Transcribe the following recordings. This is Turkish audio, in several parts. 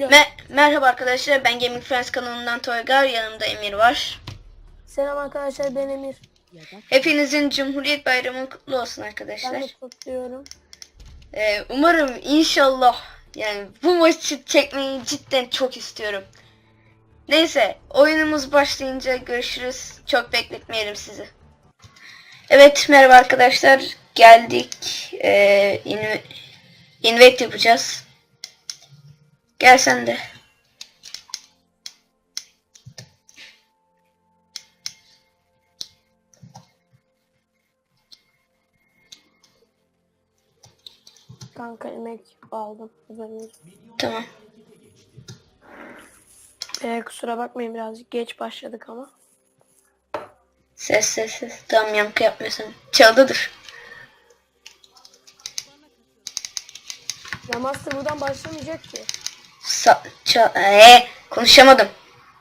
Me- merhaba arkadaşlar ben Gaming Friends kanalından Toygar yanımda Emir var. Selam arkadaşlar ben Emir. Hepinizin Cumhuriyet Bayramı kutlu olsun Ben arkadaşlar. de kutluyorum. Ee, umarım inşallah yani bu maçı çekmeyi cidden çok istiyorum. Neyse oyunumuz başlayınca görüşürüz. Çok bekletmeyelim sizi. Evet merhaba arkadaşlar geldik. Ee, inv- invite yapacağız. Gel sen de. Kanka emek aldım. Tamam. Ee, kusura bakmayın birazcık geç başladık ama. Ses ses ses. Tamam yankı yapmıyorsun. Çaldıdır. Ya Master buradan başlamayacak ki. Sa ee, konuşamadım.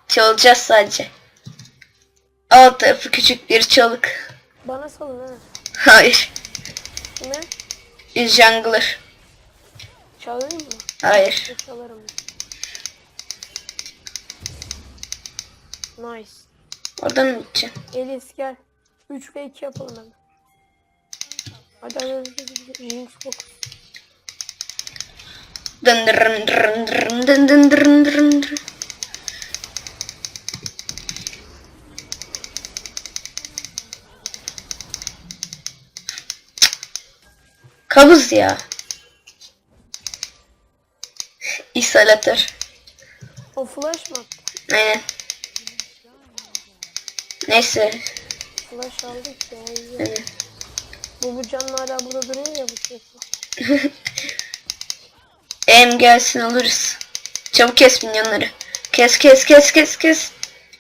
Çalacağız sadece. Alt tarafı küçük bir çalık. Bana salın ha. Hayır. Kime? Bir jungler. Çalayım mı? Hayır. Çalarım. Nice. Oradan mı gideceksin? Elis gel. 3 ve 2 yapalım hemen. Hadi hadi hadi. Jinx fokus. Dın dırın dırın dırın dın dın dırın dırın dırın. Kabız ya. İnstalatör. O flash mı? Aynen. Neyse. Flash aldık ya. Aynen. Bu bu canlı hala burada duruyor ya bu şey. Em gelsin alırız. Çabuk kes minyonları. Kes kes kes kes kes.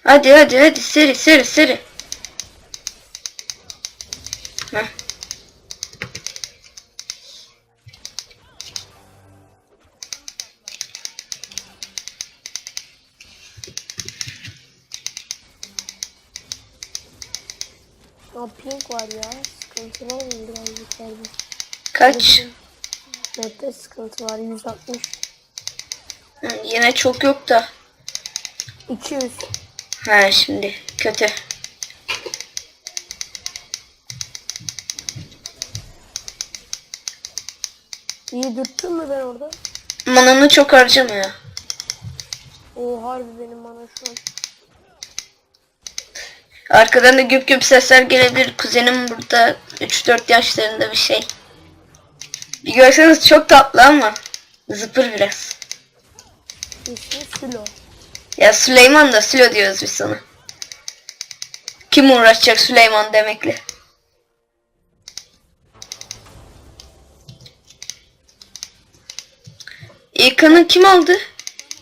Hadi hadi hadi seri seri seri. Heh. Ya pink var ya. Sıkıntı var mı birazcık yerde? Kaç? Nette sıkıntı var 160. Hı, Yine çok yok da. 200. Ha şimdi kötü. İyi dürttün mü ben orada? Mananı çok harcama ya. O harbi benim bana şu an. Arkadan da güp güp sesler gelebilir. Kuzenim burada 3-4 yaşlarında bir şey. Bir görseniz çok tatlı ama zıpır biraz. İsmi Sülo. Ya Süleyman da Sülo diyoruz biz sana. Kim uğraşacak Süleyman demekle? İlkan'ı kim aldı?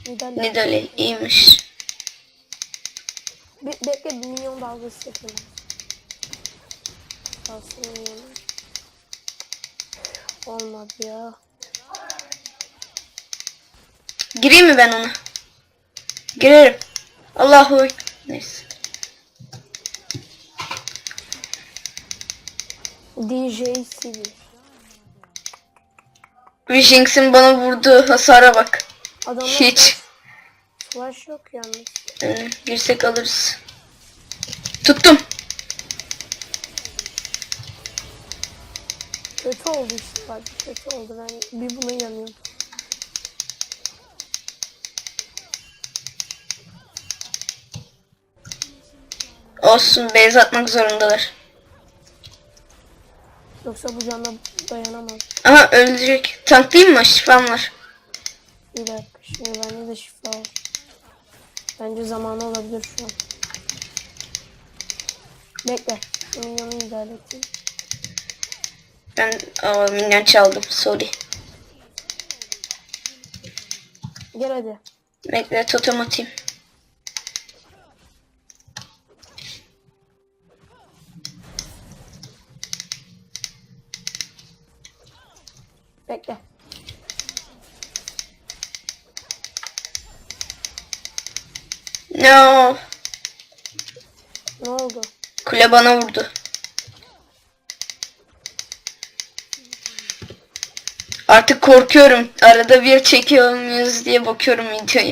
Neden? Nidali iyiymiş. Be bekle bir milyon dalgası yapalım. Milyonu. Olmadı ya. Gireyim mi ben ona? Girerim. Allahu. Neyse. DJ Sivil. Wishings'in bana vurduğu hasara bak. Adamlar Hiç. flash yok yalnız. Ee, girsek alırız. Tuttum. Kötü oldu işte bak kötü oldu ben bir buna yanıyorum. Olsun base atmak zorundalar. Yoksa bu canla dayanamaz. Aha ölecek. Tanklayayım mı? Şifam var. Bir dakika şimdi bende de şifa var. Bence zamanı olabilir şu an. Bekle. Milyonu idare edeyim. Ben aa, minyon çaldım. Sorry. Gel hadi. Bekle totem atayım. Bekle. No. Ne oldu? Kule bana vurdu. Artık korkuyorum. Arada bir çekiyor muyuz diye bakıyorum videoyu.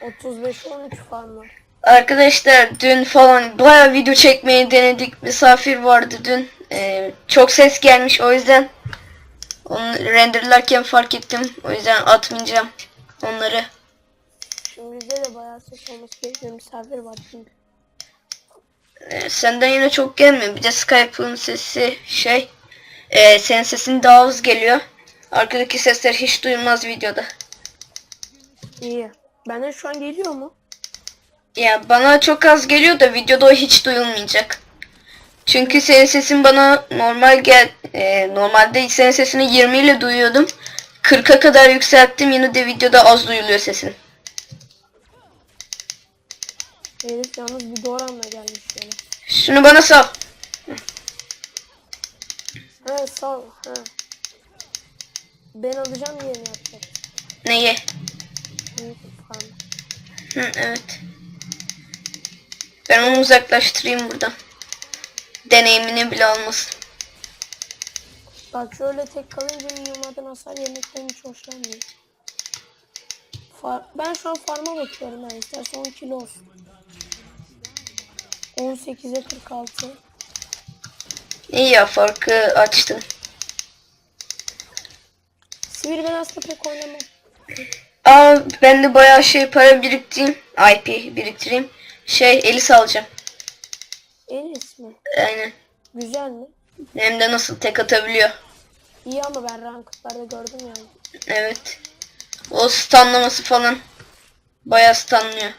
35-13 falan var. Arkadaşlar dün falan baya video çekmeyi denedik. Misafir vardı dün. Ee, çok ses gelmiş o yüzden onu renderlarken fark ettim. O yüzden atmayacağım onları. Şimdi bizde de bayağı ses olması gerekiyor. Misafir var çünkü. Ee, senden yine çok gelmiyor. Bir de Skype'ın sesi şey. E, senin sesin daha az geliyor. Arkadaki sesler hiç duyulmaz videoda. İyi. Benden şu an geliyor mu? Ya bana çok az geliyor da videoda o hiç duyulmayacak. Çünkü senin sesin bana normal gel e, normalde senin sesini 20 ile duyuyordum. 40'a kadar yükselttim yine de videoda az duyuluyor sesin. Herif yalnız bir Doran'la gelmiş yani. Şunu bana sal. He sağ ol. He. Ben alacağım yerini yapacak. Neyi? Hı, evet. Ben onu uzaklaştırayım buradan. Deneyimini bile almasın. Bak şöyle tek kalınca minyonlardan hasar yemekten hiç hoşlanmıyor. Far ben şu an farma bakıyorum ben istersen 10 kilo olsun. 18'e 46. İyi ya farkı açtın. Sivir ben aslında pek oynamam. Aa ben de bayağı şey para biriktireyim. IP biriktireyim. Şey Elis alacağım. Elis mi? Aynen. Güzel mi? Hem de nasıl tek atabiliyor. İyi ama ben rankedlarda gördüm yani. Evet. O stunlaması falan. Bayağı stunlıyor.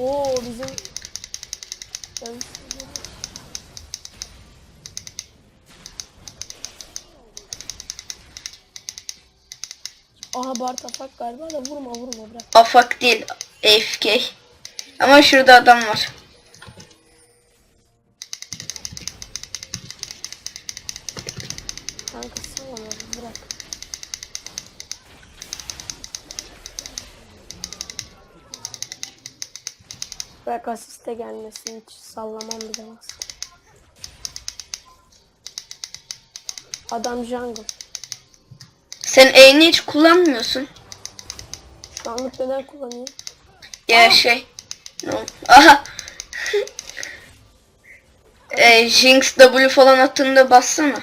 Oo bizim Aha Bart atak galiba da vurma vurma bırak. Afak değil. AFK. Ama şurada adam var. Kanka sağ ol bırak. Bırak asiste gelmesin hiç sallamam bile bas. Adam jungle. Sen E'ni hiç kullanmıyorsun. Şu anlık neden kullanıyor? Ya şey. No. Aha. e, Jinx W falan attığında bassana.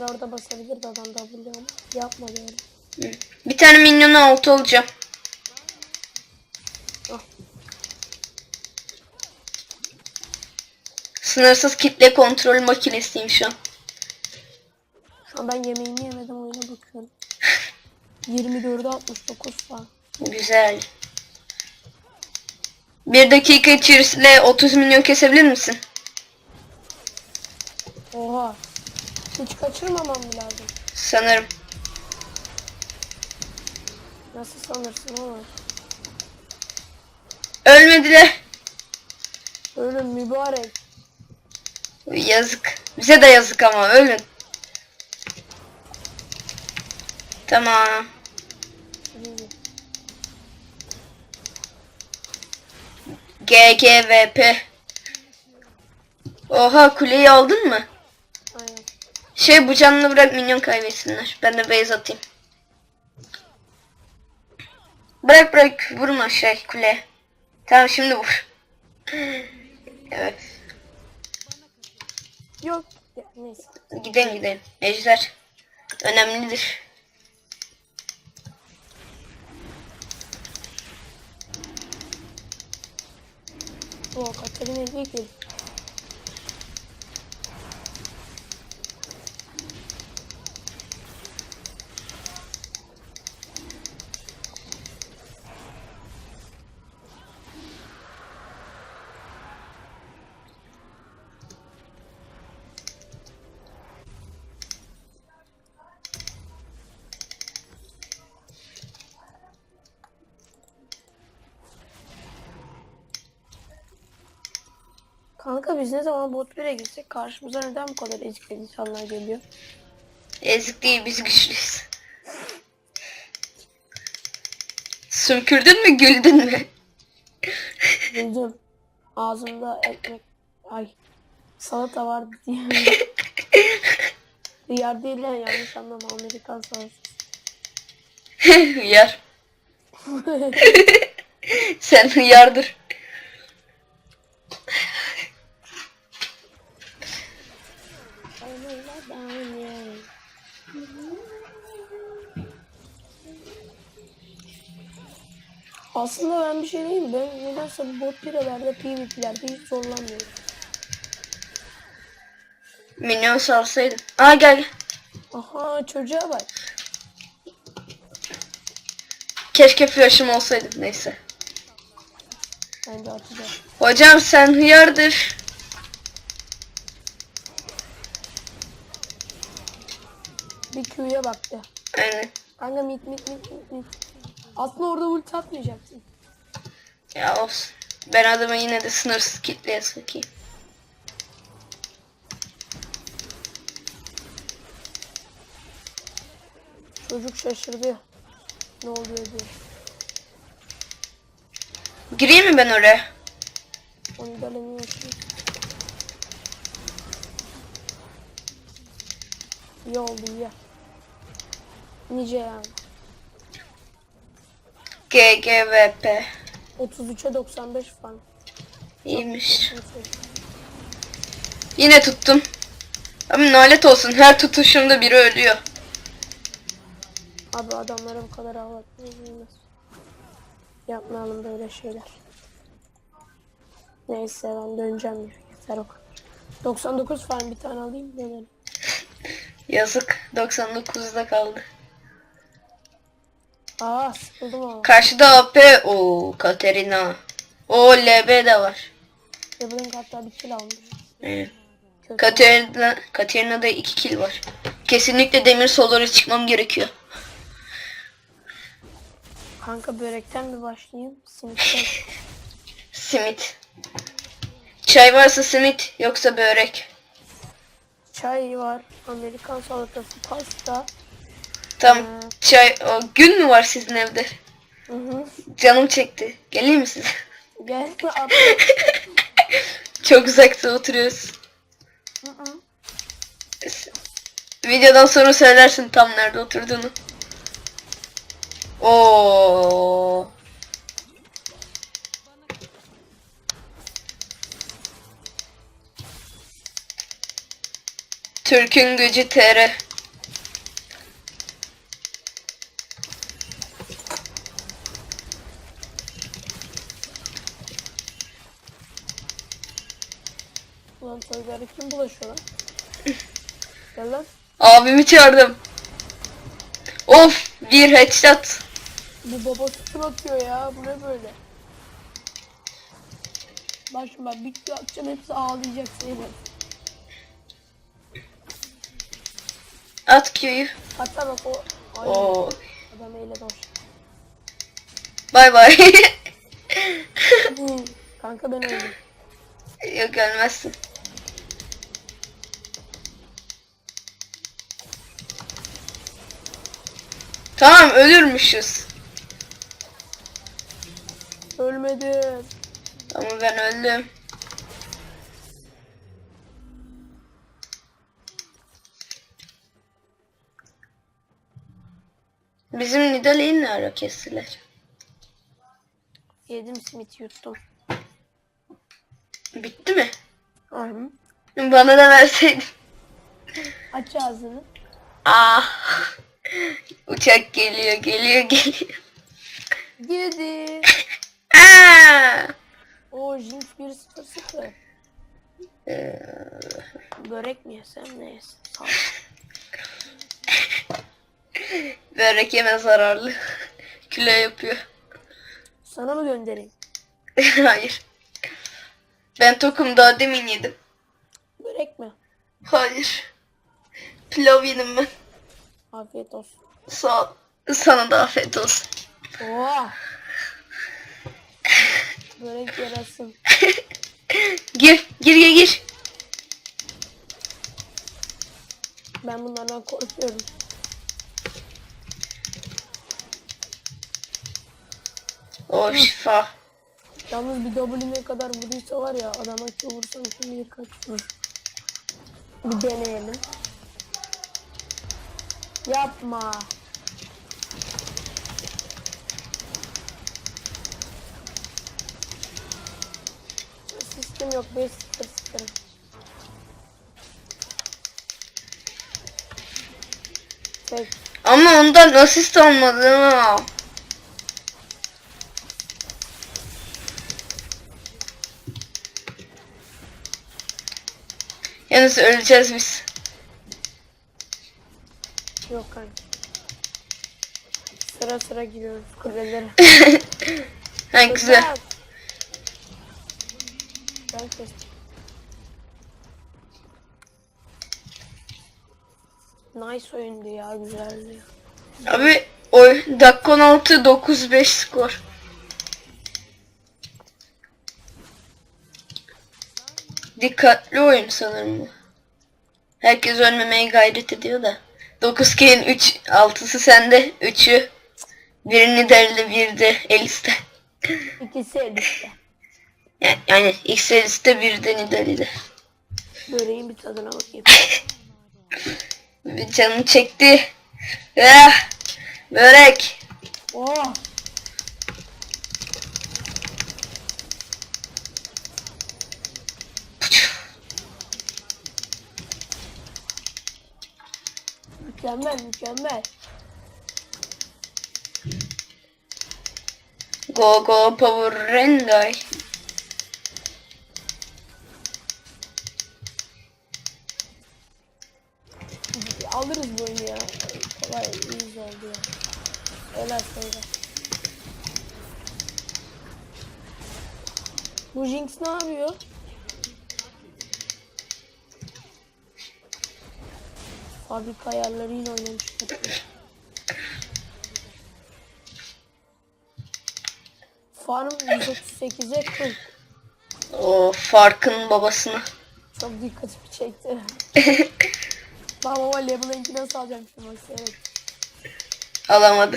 Mesela orada basabilirdi adam W ama yapmadı öyle. Bir tane minyona altı olacağım. Ah. Sınırsız kitle kontrol makinesiyim şu an. Şu an ben yemeğimi yemedim oyuna bakıyorum. 24'e 69 falan. Güzel. Bir dakika içerisinde 30 milyon kesebilir misin? Oha. Hiç kaçırmamam mı lazım? Sanırım. Nasıl sanırsın ama? Ölmediler. Ölüm mübarek. Yazık. Bize de yazık ama ölün. Tamam. GGVP. Oha kuleyi aldın mı? Şey bu canını bırak minyon kaybetsinler. Ben de base atayım. Bırak bırak vurma şey kule. Tamam şimdi vur. Evet. Yok. Neyse. Gidelim gidelim. Ejder. Önemlidir. O Katarina iyi ki. Kanka biz ne zaman bot 1'e girsek karşımıza neden bu kadar ezik insanlar geliyor? Ezik değil biz güçlüyüz. Sümkürdün mü güldün mü? Güldüm. Ağzımda ekmek. Ay. Salata vardı diye. Diyar değil lan yanlış anlama Amerikan salatası. Hıyar. Sen hıyardır. Aslında ben bir şey diyeyim? Ben nedense bu bot pirelerde PvP'lerde hiç zorlanmıyorum. Minyon salsaydın. Aa gel. Aha çocuğa bak. Keşke flash'ım olsaydı. Neyse. Ben de atacağım. Hocam sen hıyardır. Bir Q'ya bak ya. Aynen. Kanka mit mit mit mit mit. Aslında orada ulti atmayacaksın. Ya olsun. Ben adamı yine de sınırsız kitleye sokayım. Çocuk şaşırdı. Ne oluyor diye. Gireyim mi ben oraya? Onu delemiyorsun. İyi oldu iyi. Nice yani. GGVP. 33'e 95 falan. İyiymiş. Yine tuttum. Ama nalet olsun her tutuşumda biri ölüyor. Abi adamlara bu kadar ağlatmayı bilmez. Yapmayalım böyle şeyler. Neyse ben döneceğim yürü. Yeter o kadar. 99 falan bir tane alayım dönelim. Yazık 99'da kaldı. Aa sıkıldım ama. Karşıda AP. o Katerina. O LB de var. Evelyn hatta bir kill almış. Evet. Katerina, Katerina'da 2 kill var. Kesinlikle demir solara çıkmam gerekiyor. Kanka börekten mi başlayayım? Simitten. Simit. Çay varsa simit yoksa börek. Çay var. Amerikan salatası, pasta. Tam çay o, gün mü var sizin evde? Hı hı. Canım çekti. Geleyim mi size? Gel. Çok uzakta oturuyoruz. Hı hı. Videodan sonra söylersin tam nerede oturduğunu. Oo. Türk'ün gücü TR. Toygar'a kim bulaşıyor lan? Gel lan. Abimi çağırdım. Of bir headshot. Bu babası kim atıyor ya? Bu ne böyle? Bir Q atacağım hepsi ağlayacak seni. At Q'yu. Hatta bak o Ay, Oo. adam eyle boş. Bay bay. Kanka ben öldüm. Yok ölmezsin. Tamam ölürmüşüz. Ölmedim. Ama ben öldüm. Bizim Nidalee'yi ne ara kestiler? Yedim simit yuttum. Bitti mi? Aynen. Bana da verseydin. Aç ağzını. Ah. Uçak geliyor, geliyor, geliyor. Girdi. Aa! O Jinx 1-0-0. Ee, Börek mi yesem ne yesem? Börek yeme zararlı. Kilo yapıyor. Sana mı göndereyim? Hayır. Ben tokum daha demin yedim. Börek mi? Hayır. Pilav yedim ben. Afiyet olsun. Sağ ol. Sana da afiyet olsun. Oha. Börek yarasın. Gir, gir, gir, gir. Ben bunlardan korkuyorum. O şifa. Yalnız bir W ne kadar vurduysa var ya adama kim bilir kaç vurur. Bir deneyelim. Yapma. Sistem yok 5 0 0. Tek. Ama ondan asist almadı ha. Yalnız öleceğiz biz. Yok kanka. Sıra sıra giriyoruz kulelere. ha güzel. Ben kestim. Nice oyundu ya güzeldi. Abi o dakika 16 9-5 skor. Dikkatli oyun sanırım. Herkes ölmemeye gayret ediyor da. 9 K'in 3 6'sı sende, 3'ü birini derli bir de Elis'te. İkisi elbette. Yani, yani X Elis'te bir de Nidalee'de. Böreğin bir tadına bakayım. Canım çekti. Ah, börek. Oh! Mükemmel mükemmel. Go go Power Rangers. Alırız bu oyunu ya. Kolay iyi oldu ya. Helal sayılar. Bu Jinx ne yapıyor? Fabrika ayarlarıyla oynamışlar. Farm 138'e 40. O farkın babasını. Çok dikkatimi çekti. Bak baba Leblanc'i nasıl alacağım şimdi seyret. Alamadı.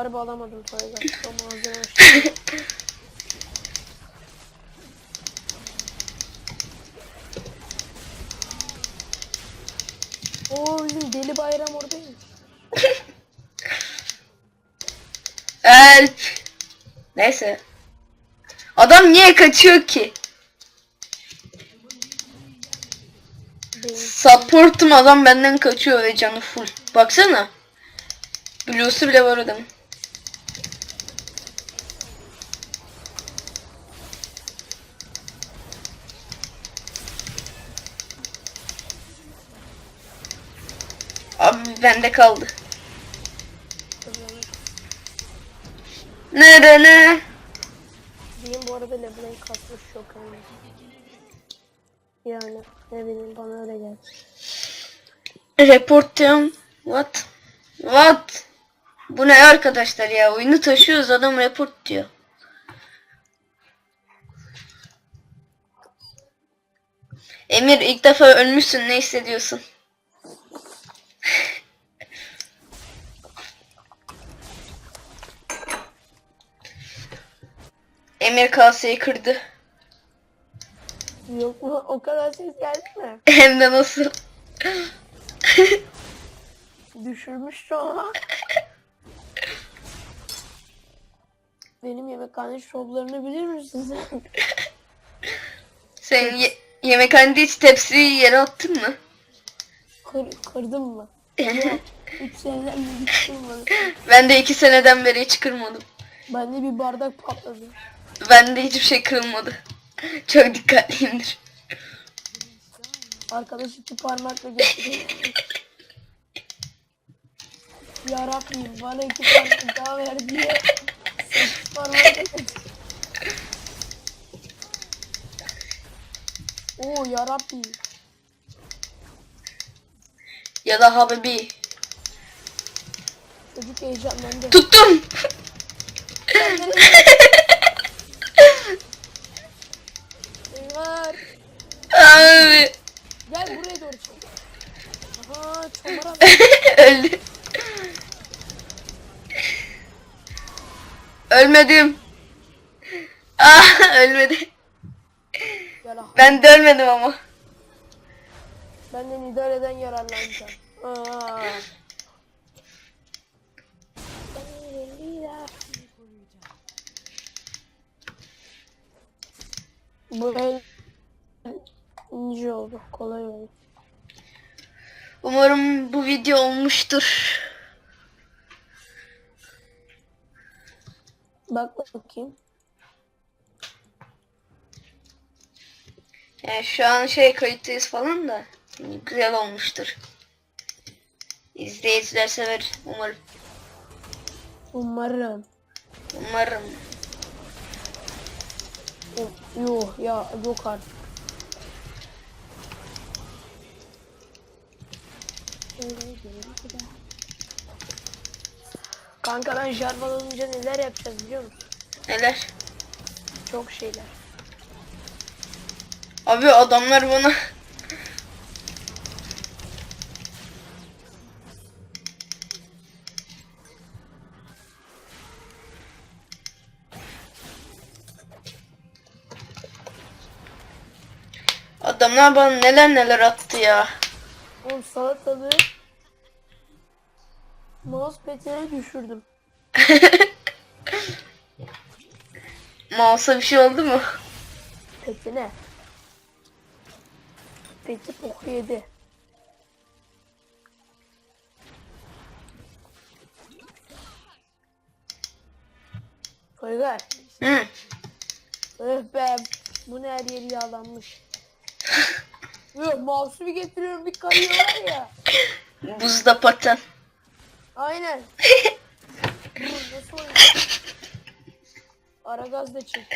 Harbi alamadım Toygar. Çok malzeme. Oo bizim deli bayram oradaymış. Help. Neyse. Adam niye kaçıyor ki? Support'um adam benden kaçıyor ve canı full. Baksana. Blue'su bile var adamın. Abi bende kaldı. kazanır. Ne ne? Diyeyim bu arada Leblanc kasmış çok önemli. Yani ne bileyim bana öyle geldi. Report diyorum. What? What? Bu ne arkadaşlar ya? Oyunu taşıyoruz adam report diyor. Emir ilk defa ölmüşsün ne hissediyorsun? Emir kaseyi kırdı. Yok mu? O kadar ses geldi mi? Hem de nasıl? Düşürmüş an. Benim yemekhane şovlarını bilir misin sen? Sen ye- yemekhanede hiç tepsiyi yere attın mı? Kır, kırdım mı? Üç seneden beri hiç kırmadım. ben de iki seneden beri hiç kırmadım. Bende bir bardak patladı. Bende hiçbir şey kırılmadı. Çok dikkatliyimdir. Arkadaş iki parmakla gösteriyor. Yarabbim bana iki parmak daha ver diye. Sekiz parmakla gösteriyor. Oo yarabbim. Ya da Habibi. Çocuk heyecanlandı. Tuttum. Var. Abi. Gel buraya doğru çık. Aha çomara Öldü. Ölmedim. Ah ölmedi. Ben de ölmedim ama. Benden idareden yararlanacağım. Aa. Bu el ince oldu. Kolay oldu. Umarım bu video olmuştur. Bak bakayım. Yani şu an şey kayıttayız falan da güzel olmuştur. İzleyiciler sever umarım. Umarım. Umarım. Um- Yok ya yok artık. Kanka ben Jarvan olunca neler yapacağız biliyor musun? Neler? Çok şeyler. Abi adamlar bana Adamlar bana neler neler attı ya. Oğlum salatalığı mousepad'e düşürdüm. Mouse'a bir şey oldu mu? Petine. Peti poku yedi. Toygar. Hı. Öh be. Bu ne her yeri yağlanmış. Yok mouse'u bir getiriyorum bir kayıyor var ya. Buzda paten. Aynen. Nasıl oynuyor? Ara gaz da çek.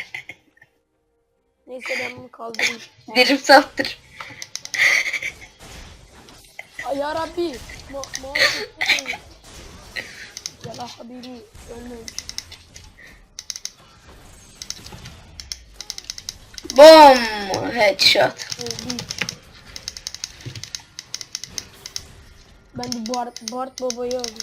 Neyse ben bunu kaldırayım. Derim saptır. Ay ya Rabbi. Ma mouse tutmayın. Habibi ölmemiş. Bom! Headshot. Öldü. Ben de Bart, Bart babayı alayım.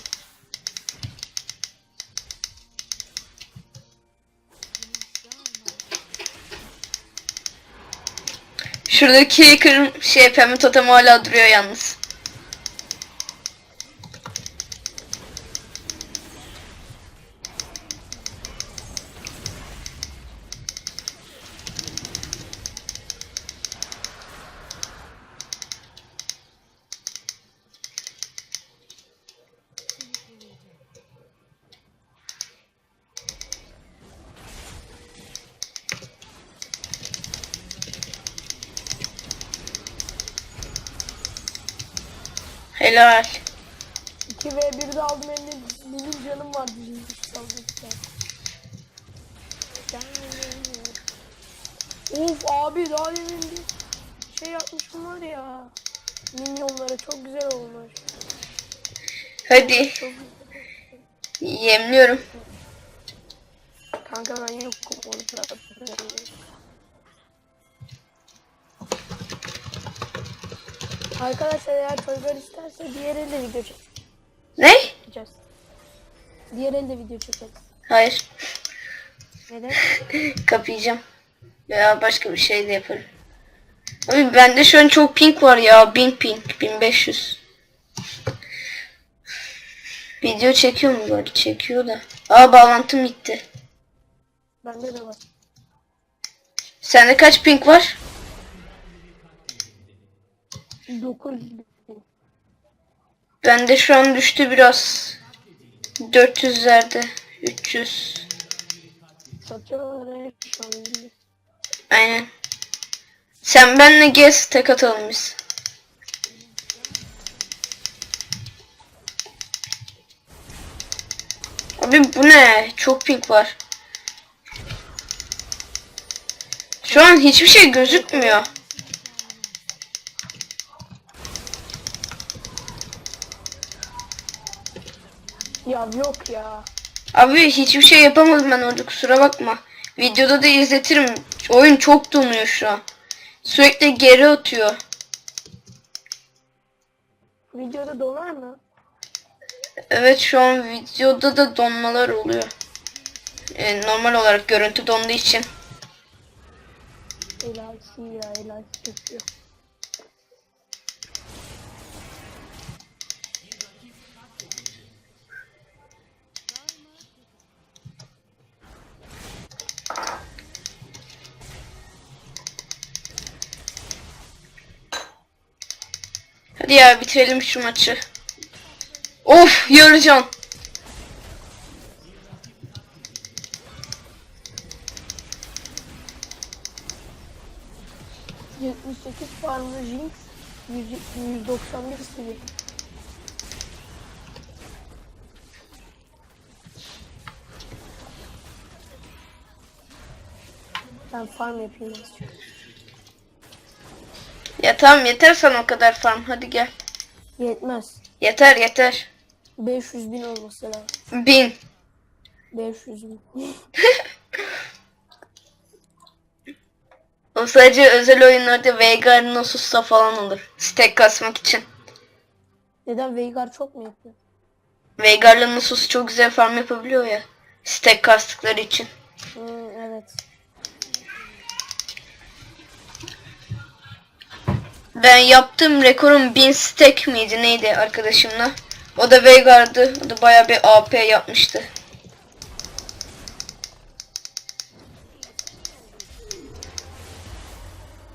Şuradaki kırm şey pembe totem hala duruyor yalnız. Helal. 2 v 1'de aldım hem de benim canım vardı. Hiç saldırırken. Of abi daha demin bir şey yapmışım var ya. Minyonlara çok güzel olmuş. Hadi. Çok güzel. Yemliyorum. Kanka ben yokum onu bırak. Arkadaşlar eğer Toygar isterse diğer elde video Ne? çekeceğiz. Diğer elde video çekeriz. Hayır. Neden? Kapayacağım. Veya başka bir şey de yaparım. Abi bende şu an çok ping var ya. 1000 ping. 1500. Video çekiyor mu bari? Çekiyor da. Aa bağlantım gitti. Bende de var. Sende kaç ping var? 9 Bende şu an düştü biraz. 400'lerde. 300. satıyorlar şu an. bilmiyorum. Aynen. Sen benle gez tek atalım biz. Abi bu ne? Çok pink var. Şu an hiçbir şey gözükmüyor. Ya yok ya. Abi hiçbir şey yapamadım ben orada kusura bakma. Videoda da izletirim. Oyun çok donuyor şu an. Sürekli geri atıyor. Videoda donar mı? Evet şu an videoda da donmalar oluyor. Ee, normal olarak görüntü donduğu için. Elalsi ya elalsi yapıyor. Hadi ya bitirelim şu maçı. Of yarıcan. Cık, 78 farmlı Jinx 100, 191 seviye. Ben farm yapayım azıcık. Ya tamam yeter sana o kadar farm. Hadi gel. Yetmez. Yeter yeter. 500 bin olması lazım. Bin. 500 bin. O sadece özel oyunlarda Veigar Nasus'ta falan olur. Stack kasmak için. Neden Veigar çok mu yapıyor? Veigar'la Nasus çok güzel farm yapabiliyor ya. Stack kastıkları için. Hmm, evet. Ben yaptığım rekorum 1000 stack miydi neydi arkadaşımla. O da Veigar'dı. O da bayağı bir AP yapmıştı.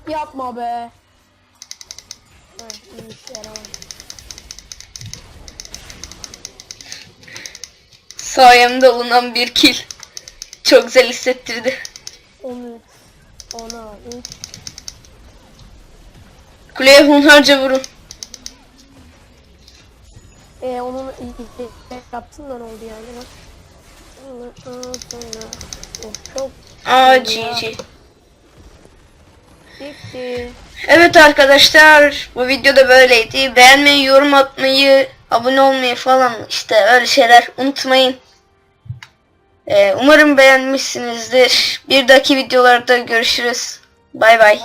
Yapma be. Sayemde alınan bir kill. Çok güzel hissettirdi. 13, 10'a 3, Kuleye hunharca vurun. E onun yaptın da ne oldu yani bak. Çok Aa GG. bitti. Evet arkadaşlar bu videoda böyleydi. Beğenmeyi, yorum atmayı, abone olmayı falan işte öyle şeyler unutmayın. Ee, umarım beğenmişsinizdir. Bir dahaki videolarda görüşürüz. Bay bay.